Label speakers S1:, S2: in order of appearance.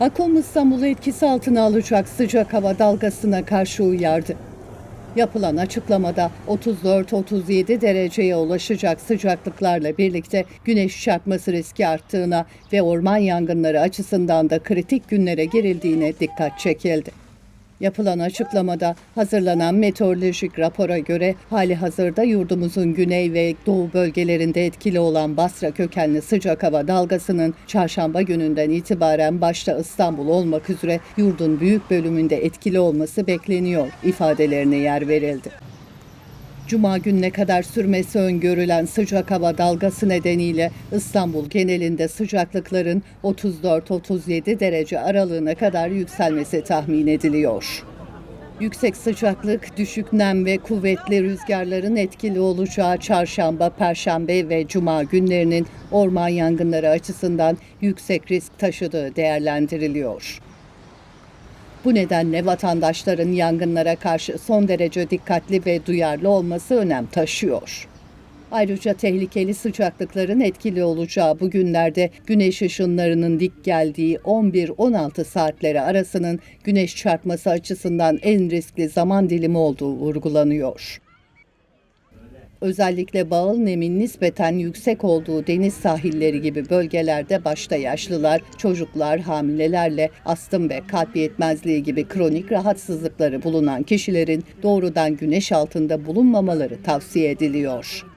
S1: Akom İstanbul'u etkisi altına alacak sıcak hava dalgasına karşı uyardı. Yapılan açıklamada 34-37 dereceye ulaşacak sıcaklıklarla birlikte güneş çarpması riski arttığına ve orman yangınları açısından da kritik günlere girildiğine dikkat çekildi. Yapılan açıklamada hazırlanan meteorolojik rapora göre hali hazırda yurdumuzun güney ve doğu bölgelerinde etkili olan Basra kökenli sıcak hava dalgasının çarşamba gününden itibaren başta İstanbul olmak üzere yurdun büyük bölümünde etkili olması bekleniyor ifadelerine yer verildi. Cuma gününe kadar sürmesi öngörülen sıcak hava dalgası nedeniyle İstanbul genelinde sıcaklıkların 34-37 derece aralığına kadar yükselmesi tahmin ediliyor. Yüksek sıcaklık, düşük nem ve kuvvetli rüzgarların etkili olacağı çarşamba, perşembe ve cuma günlerinin orman yangınları açısından yüksek risk taşıdığı değerlendiriliyor. Bu nedenle vatandaşların yangınlara karşı son derece dikkatli ve duyarlı olması önem taşıyor. Ayrıca tehlikeli sıcaklıkların etkili olacağı bu günlerde güneş ışınlarının dik geldiği 11-16 saatleri arasının güneş çarpması açısından en riskli zaman dilimi olduğu vurgulanıyor. Özellikle bağıl nemin nispeten yüksek olduğu deniz sahilleri gibi bölgelerde başta yaşlılar, çocuklar, hamilelerle astım ve kalp yetmezliği gibi kronik rahatsızlıkları bulunan kişilerin doğrudan güneş altında bulunmamaları tavsiye ediliyor.